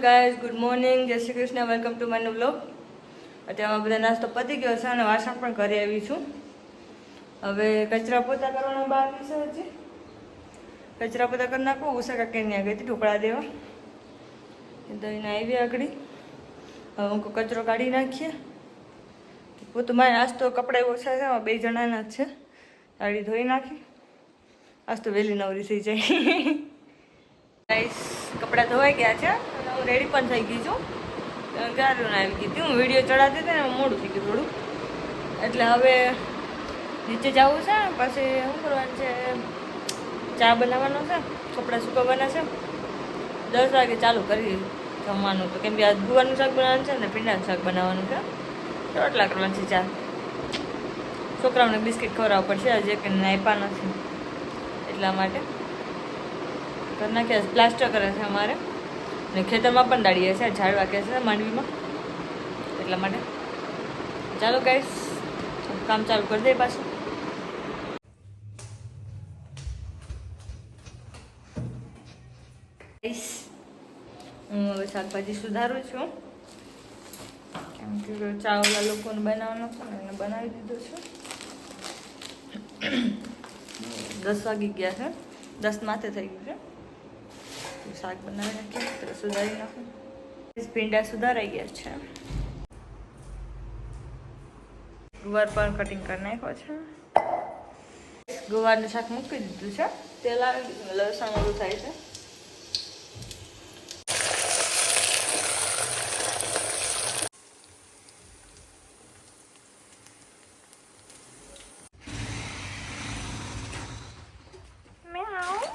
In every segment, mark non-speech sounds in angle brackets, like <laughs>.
Guys good morning Jai Shri Krishna. Welcome to my blog અત્યારમાં બધા નાસ્તો પતી ગયો છે અને વાસણ પણ ઘરે આવી છું. હવે કચરા પોતા કરવાનો બાકી છે. હજી કચરા પોતા કરી નાખું, ઉષા કાકી ત્યાં ગઈ હતી ઢોકળા દેવા. એને આવી આગળ. હવે હું કચરો કાઢી નાખીએ. પોતું મારે નાસ્તો કપડાં ઓછા છે બે જણાના જ છે. સાડી ધોઈ નાખી. આજ તો વહેલી નવરી થઈ જાય. <laughs> કપડાં ધોવાઈ ગયા છે. રેડી પણ થઈ ગઈ છું. ગારું આવી ગઈ હતી હું વીડિયો ચડાવતી હતી ને મોડું થઈ ગયું થોડું. એટલે હવે નીચે જવું છે, પછી શું કરવાનું છે? ચા બનાવવાનો છે, કપડાં સુકવવાના છે. દસ વાગે ચાલુ કરી જમવાનું. તો કેમ કે આજ ગુવાનું શાક બનાવવાનું છે ને પીંડાનું શાક બનાવવાનું છે. રોટલા કરવાનું છે ચા. છોકરાઓને બિસ્કિટ ખવડાવવા પડશે આજે કે નાઈપા નથી એટલા માટે. ઘરના નાખ્યા. પ્લાસ્ટર કરે છે અમારે. ને ખેતરમાં પણ દાડીએ છે ઝાડ વાગ્યા છે માંડવીમાં. એટલા માટે. ચાલો ગાઈસ કામ ચાલુ કરી દઈએ પાછું. હું હવે શાકભાજી સુધારું છું. કેમ કે ચાવલા લોકોને બનાવવાનો ને એને બનાવી દીધો છું. દસ વાગી ગયા છે. દસ માથે થઈ ગયું છે. શાક બનાવી નાખીએ તો સુધારી નાખું. ભીંડા સુધારાઈ ગયા છે. ગુવાર પણ કટિંગ કરી નાખ્યો છે. ગુવારનું શાક મૂકી દીધું છે. તેલ આવી લસણ ઓલું થાય છે ગાઈસ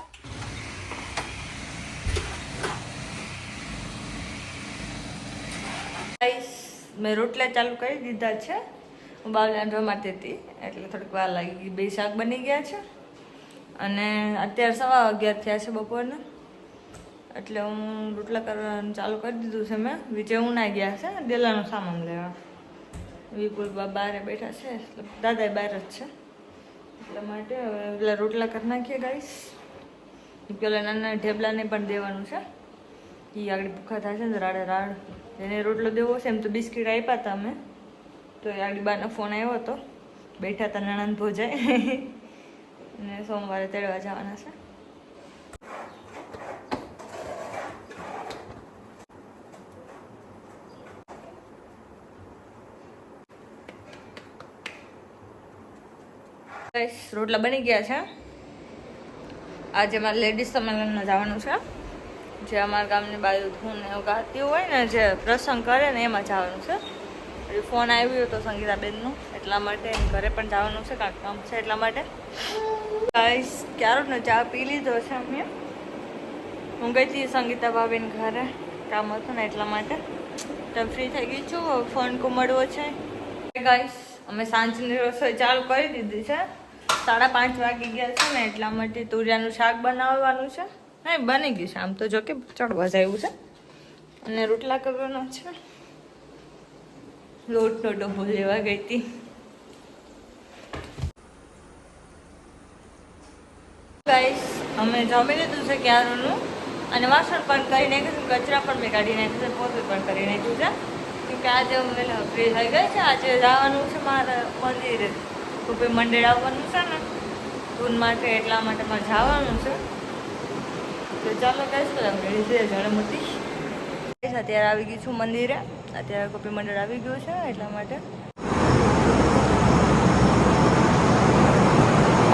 મેં રોટલા ચાલુ કરી દીધા છે. હું બાવલ આંધવા માટે હતી, એટલે થોડીક વાર લાગી ગઈ બે શાક બની ગયા છે. અને અત્યારે સવા અગિયાર થયા છે બપોરના. એટલે હું રોટલા કરવાનું ચાલુ કરી દીધું છે મેં. વિજય ઉના ગયા છે, દેલાનો સામાન લેવા. વિપુલ બા બારે બેઠા છે, એટલે દાદા બહાર જ છે. એટલા માટે હવે પેલા રોટલા કરી નાખીએ ગાઈસ પેલા નાના ઢેબલાને પણ દેવાનું છે. એ આગળ ભૂખા થાય છે ને રાડે રાડ. એને રોટલો દેવો છે, એમ તો બિસ્કિટ આપ્યા હતા અમે. તો એ આગળ બાનો ફોન આવ્યો હતો. બેઠા હતા નણંદ ભોજાય અને સોમવારે તેડવા જવાના છે. રોટલા બની ગયા છે. આજે મારે લેડીઝ સંમેલનમાં જવાનું છે. જે અમારા ગામની બાજુ ધૂન એવું ગાતી હોય ને જે પ્રસંગ કરે ને એમાં જવાનું છે. પછી ફોન આવ્યો હતો સંગીતાબેનનો, એટલા માટે એમ ઘરે પણ જવાનું છે, કાંક કામ છે એટલા માટે. ગાઈસ ક્યારનો ચા પી લીધો છે અમે? હું ગઈ હતી સંગીતા ભાભીને ઘરે, કામ હતું ને એટલા માટે. તો ફ્રી થઈ ગઈ છું ફોન કુમડવો છે. ગાઈસ અમે સાંજની રસોઈ ચાલુ કરી દીધી છે. સાડા પાંચ વાગી ગયા છે ને, એટલા માટે તુરિયાનું શાક બનાવવાનું છે. નહીં બની ગયું છે. આમ તો જો કે ચડવા જાય છે. અને રોટલા કરવાનો છે. લોટનો ડબ્બો લેવા ગઈ હતી. ગાઈસ અમે જમી લીધું છે ક્યારનું? અને વાસણ પણ કરી નાખ્યું છે. કચરા પણ મેં કાઢી નાખ્યું છે. પોતે પણ કરી નાખ્યું છે. કેમ કે આજે હું વહેલા ફ્રી થઈ ગઈ છે. આજે જવાનું છે મારે મંદિરે. રૂપે મંડળ આવવાનું છે ને? ધૂન માટે એટલા માટે મારે જવાનું છે. તો ચાલો કહીશ બધા જળમતી અત્યારે આવી ગઈ છું મંદિરે. અત્યારે ગોપી મંડળ આવી ગયું છે એટલા માટે.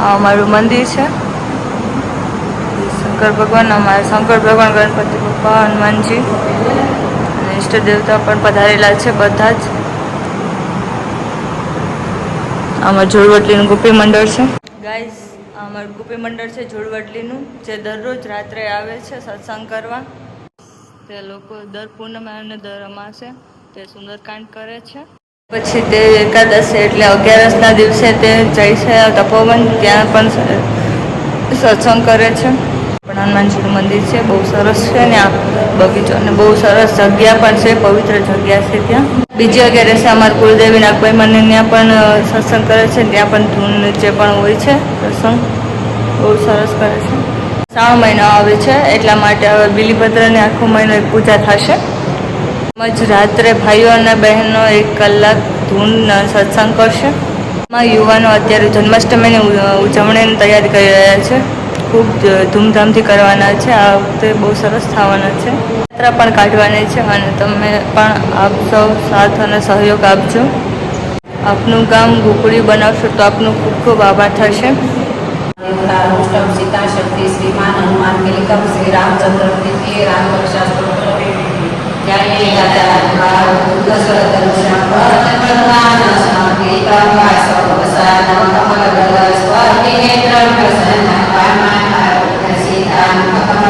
આ અમારું મંદિર છે. શંકર ભગવાન, અમારા શંકર ભગવાન, ગણપતિ પપ્પા, હનુમાનજી. અને ઈષ્ટ દેવતા પણ પધારેલા છે બધા જ. આમાં જોડવટલીનું ગોપી મંડળ છે. ગાઈઝ અમારું ગોપી મંડળ છે જોડવટલીનું, જે દરરોજ રાત્રે આવે છે સત્સંગ કરવા. તે લોકો દર પૂનમે અને દર અમાસે તે સુંદરકાંડ કરે છે. પછી તે એકાદશી એટલે અગિયારસના દિવસે તે જાય છે તપોવન ત્યાં પણ સત્સંગ કરે છે. પણ હનુમાનજીનું મંદિર છે, બહુ સરસ છે ને આ બગીચો અને બહુ સરસ જગ્યા પણ છે, પવિત્ર જગ્યા છે ત્યાં. બીજી વગેરે છે અમારા કુલદેવી નાગભાઈ મને ત્યાં પણ સત્સંગ કરે છે, ત્યાં પણ ધૂન નીચે પણ હોય છે, પ્રસંગ. બહુ સરસ કરે છે. શ્રાવણ મહિનો આવે છે, એટલા માટે હવે બિલીપત્રની આખો મહિનો એક પૂજા થશે. તેમજ રાત્રે ભાઈઓ અને બહેનો એક કલાક ધૂન સત્સંગ કરશે. માં યુવાનો અત્યારે જન્માષ્ટમીની ઉજવણીની તૈયારી કરી રહ્યા છે. ખૂબ ધૂમધામથી કરવાના છે. આ વખતે બહુ સરસ થવાના છે. યાત્રા પણ કાઢવાની છે અને તમે પણ આપ સૌ સાથ અને સહયોગ આપજો. આપનું ગામ ગોકુળી બનાવશો તો આપનું ખૂબ ખૂબ આભાર થશે. સીતા શક્તિ શ્રીમાન હનુમાન તિલકમ શ્રી રામચંદ્ર પ્રસન્ન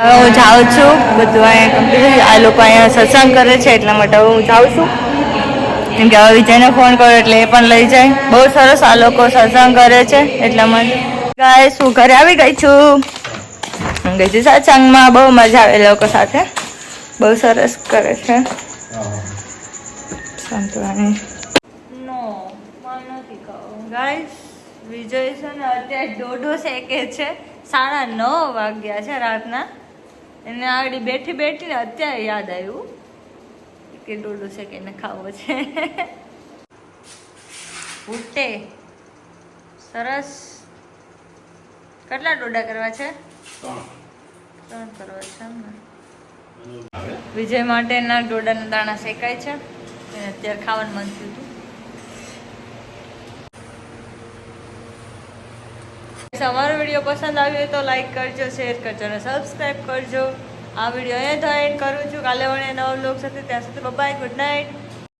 હું જાઉં છું બધું અહીંયા કમ્પ્લીટ આ લોકો અહીંયા સત્સંગ કરે છે એટલા માટે હું જાઉં છું. કેમ કે હવે વિજયને ફોન કર્યો એટલે એ પણ લઈ જાય. બહુ સરસ આ લોકો સત્સંગ કરે છે એટલા માટે. ગાય શું ઘરે આવી ગઈ છું. હું ગઈ છું સત્સંગમાં. બહુ મજા આવે લોકો સાથે. બહુ સરસ કરે છે. સંતવાની નો નથી ગાઈસ વિજય છે ને અત્યારે દોઢો શેકે છે. સાડા નવ વાગ્યા છે રાતના. એને આગળ બેઠી બેઠીને અત્યારે યાદ આવ્યું કે દોઢો શેકીને ખાવો છે. ઉઠે. સરસ. કેટલા ડોડા કરવા છે? ત્રણ. કરવા છે એમ ને. વિજય માટેના ડોડાના દાણા શેકાય છે. એને અત્યારે ખાવાનું મન થયું હતું અમારો વીડિયો પસંદ આવ્યો તો લાઈક કરજો શેર કરજો અને સબસ્ક્રાઈબ કરજો. આ વીડિયો અહીંયા તો એન્ડ કરું છું. કાલે વળે નવા લોક સાથે. ત્યાં સુધી બાય ગુડ નાઇટ